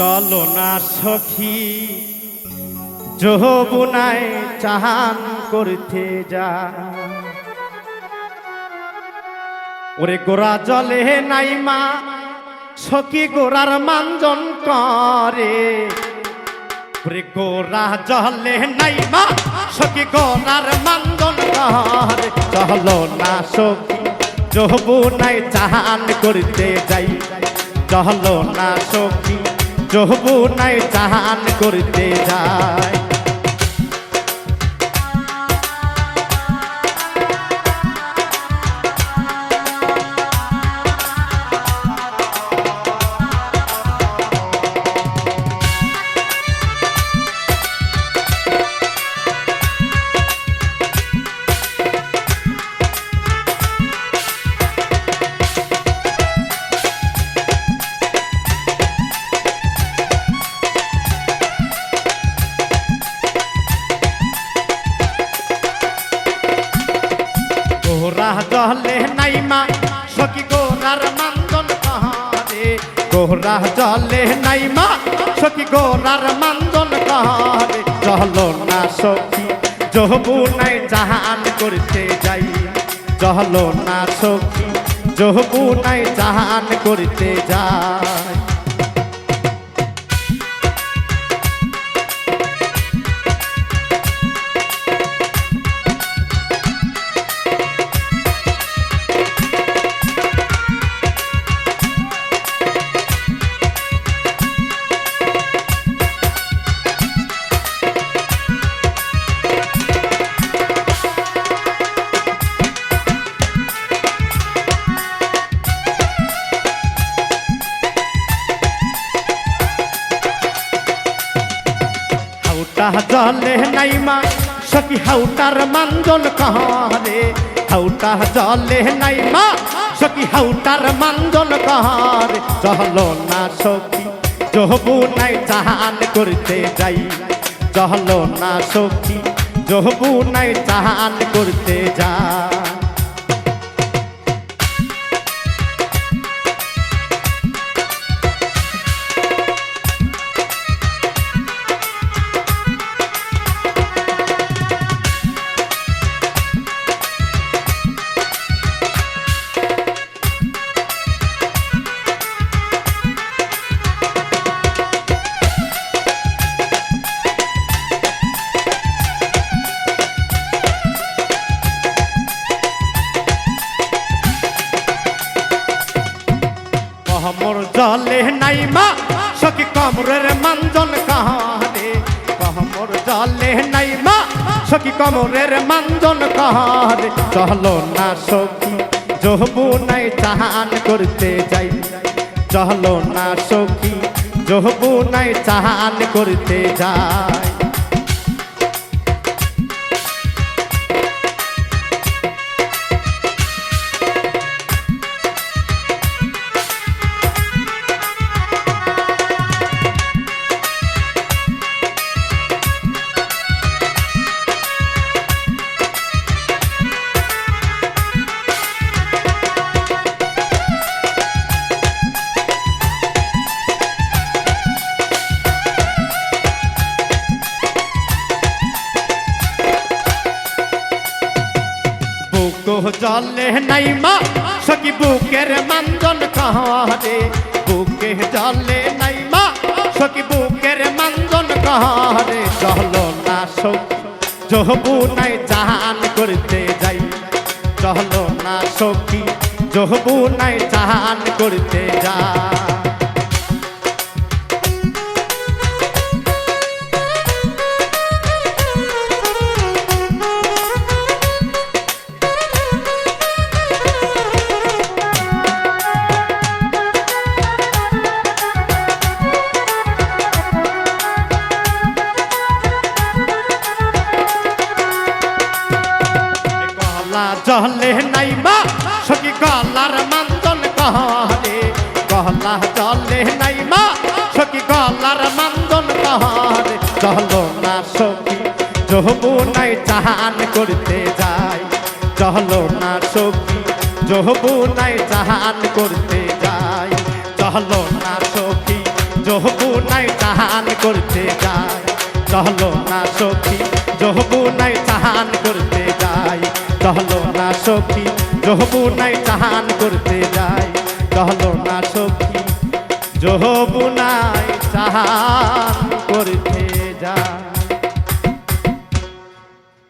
চলো না সখী। যৌবনায় চাহান করতে যা। ওরে গোরা জলে নাই মা, সখী গোরার মানজন করে। ওরে গোরা জলে নাই মা, সখী গোরার মানজন করে। চলো না সখী যৌবনায় চাহান করতে যাই। চলো না সখী যৌবনায় চাহান করতে যায়। গোরা জলে নাই মা সখী গোরার মান্দন কাহারে? গোরা জলে নাই মা সখী গোরার মান্দন কাহারে? চলো না সখী জহবু নাই জাহান করতে যাই। চলো না সখী জহবু নাই জাহান করতে যাই হাউটা জলে নাই মা, সখী হাউটার মান্দল কহরে। হাউটা জলে নাই মা, সখী হাউটার মান্দল কহরে। চহল না সখী, জহবু নাই চাহান করতে যাই। চহল না সখী, জহবু নাই চাহান করতে যাই। জলে নাই মা, সখী কমরের মানজন কাহারে কহমর জলে নাই মা, সখী কমরের মানজন কাহারে চলো না সখী জহবু নাই চাহান করতে যাই। চলো না সখী জহবু নাই চাহান করতে যাই। বুক জলে নাই মা, সখী বুকের মানজন কাহারে? বুকে জলে নাই মা, সখী বুকের মানজন কাহারে? চলো না সখী জহবু নাই চাহান করতে যাই। চলো না সখী জহবু নাই চাহান করতে যাই। গলা নাই মা সখী গলার মান্দন কহরে গলা জলে নাই মা সখী গলার মান্দন কহরে চলো না সখী জহবু নাই চাহান করতে যাই চলো না সখী জহবু নাই চাহান করতে যাই চলো না সখী জহবু নাই চাহান করতে যায় চলো না সখী জহবু নাই চাহান করতে যাই চলো না সখী জহবু নাই চাহান করতে যাই। কহলো না সখী জহবু নাই চাহান করতে